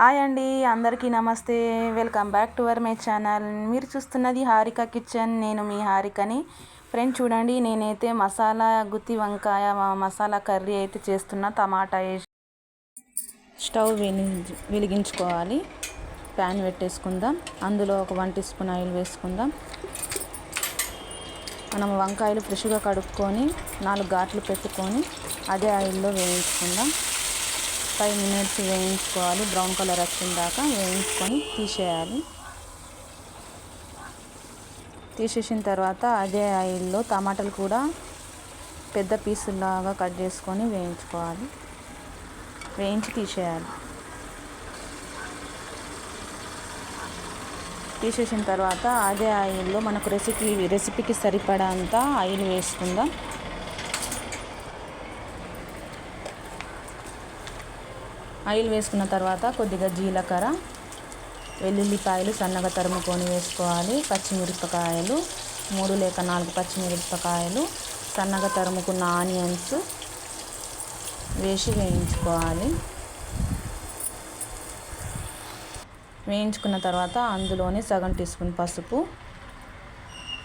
Hi అండి అందరికీ నమస్తే. Welcome back to our my channel. మీరు చూస్తున్నది హారిక కిచెన్. నేను మీ హారికని. ఫ్రెండ్ చూడండి నేనైతే మసాలా గుత్తి వంకాయ మసాలా కర్రీ అయితే చేస్తున్నా. టమాటా వేసి స్టవ్ వెలిగి వెలిగించుకోవాలి. ప్యాన్ పెట్టేసుకుందాం. అందులో ఒక వన్ టీ స్పూన్ ఆయిల్ వేసుకుందాం. మనం వంకాయలు ఫ్రెష్గా కడుక్కొని నాలుగు ఘాట్లు పెట్టుకొని అదే ఆయిల్లో వేయించుకుందాం. ఫైవ్ మినిట్స్ వేయించుకోవాలి. బ్రౌన్ కలర్ వచ్చిన దాకా వేయించుకొని తీసేయాలి. తీసేసిన తర్వాత అదే ఆయిల్లో టమాటాలు కూడా పెద్ద పీసులాగా కట్ చేసుకొని వేయించుకోవాలి. వేయించి తీసేయాలి. తీసేసిన తర్వాత అదే ఆయిల్లో మనకు రెసిపీ రెసిపీకి సరిపడా అంతా ఆయిల్ వేసుకుందాం. ఆయిల్ వేసుకున్న తర్వాత కొద్దిగా జీలకర్ర వెల్లుల్లిపాయలు సన్నగా తరుముకొని వేసుకోవాలి. పచ్చిమిరపకాయలు మూడు లేక నాలుగు పచ్చిమిరపకాయలు సన్నగా తరుముకున్న ఆనియన్స్ వేసి వేయించుకోవాలి. వేయించుకున్న తర్వాత అందులోనే సగం టీ స్పూన్ పసుపు.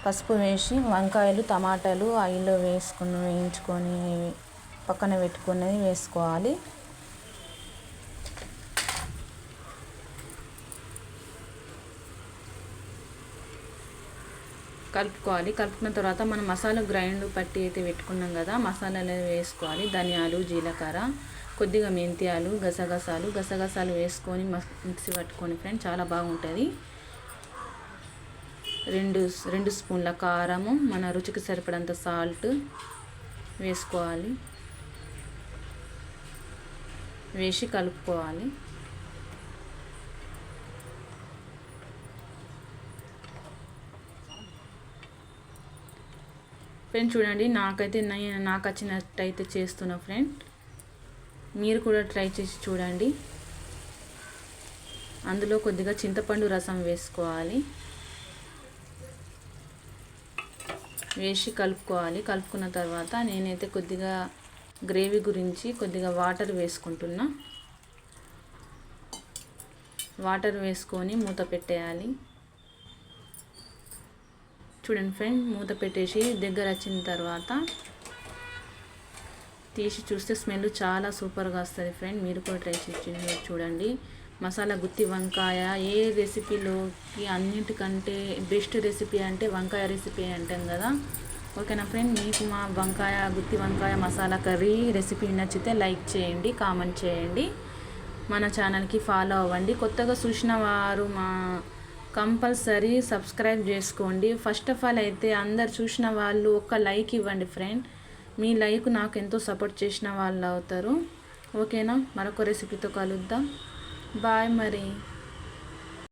పసుపు వేసి వంకాయలు టమాటాలు ఆయిల్లో వేసుకుని వేయించుకొని పక్కన పెట్టుకునేది వేసుకోవాలి. కలుపుకోవాలి. కలుపుకున్న తర్వాత మనం మసాలా గ్రైండ్ పట్టి అయితే పెట్టుకున్నాం కదా మసాలాలు వేసుకోవాలి. ధనియాలు జీలకర్ర కొద్దిగా మెంతియాలు గసగసాలు. గసగసాలు వేసుకొని మిక్సీ పట్టుకొని ఫ్రెండ్ చాలా బాగుంటుంది. రెండు రెండు స్పూన్ల కారము మన రుచికి సరిపడంత సాల్ట్ వేసుకోవాలి. వేసి కలుపుకోవాలి. ఫ్రెండ్ చూడండి నాకైతే నాకు వచ్చినట్టయితే చేస్తున్నా ఫ్రెండ్. మీరు కూడా ట్రై చేసి చూడండి. అందులో కొద్దిగా చింతపండు రసం వేసుకోవాలి. వేసి కలుపుకోవాలి. కలుపుకున్న తర్వాత నేనైతే కొద్దిగా గ్రేవీ గురించి కొద్దిగా వాటర్ వేసుకుంటున్నా. వాటర్ వేసుకొని మూత పెట్టేయాలి. చూడండి ఫ్రెండ్ మూత పెట్టేసి దగ్గర వచ్చిన తర్వాత తీసి చూస్తే స్మెల్ చాలా సూపర్గా వస్తుంది ఫ్రెండ్ మీరు కూడా ట్రై చేసి చూడండి. మసాలా గుత్తి వంకాయ ఏ రెసిపీలోకి అన్నిటికంటే బెస్ట్ రెసిపీ అంటే వంకాయ రెసిపీ అంటాం కదా. ఓకేనా ఫ్రెండ్ మీకు మా వంకాయ గుత్తి వంకాయ మసాలా కర్రీ రెసిపీ నచ్చితే లైక్ చేయండి కామెంట్ చేయండి. మన ఛానల్కి ఫాలో అవ్వండి. కొత్తగా చూసిన వారు మా కంపల్సరీ సబ్స్క్రైబ్ చేసుకోండి. ఫస్ట్ ఆఫ్ ఆల్ అయితే అందరు చూసిన వాళ్ళు ఒక లైక్ ఇవ్వండి ఫ్రెండ్ మీ లైక్ నాకు ఎంతో సపోర్ట్ చేసిన వాళ్ళు అవుతారు. ఓకేనా మరొక రెసిపీతో కలుద్దాం. బాయ్ మరి.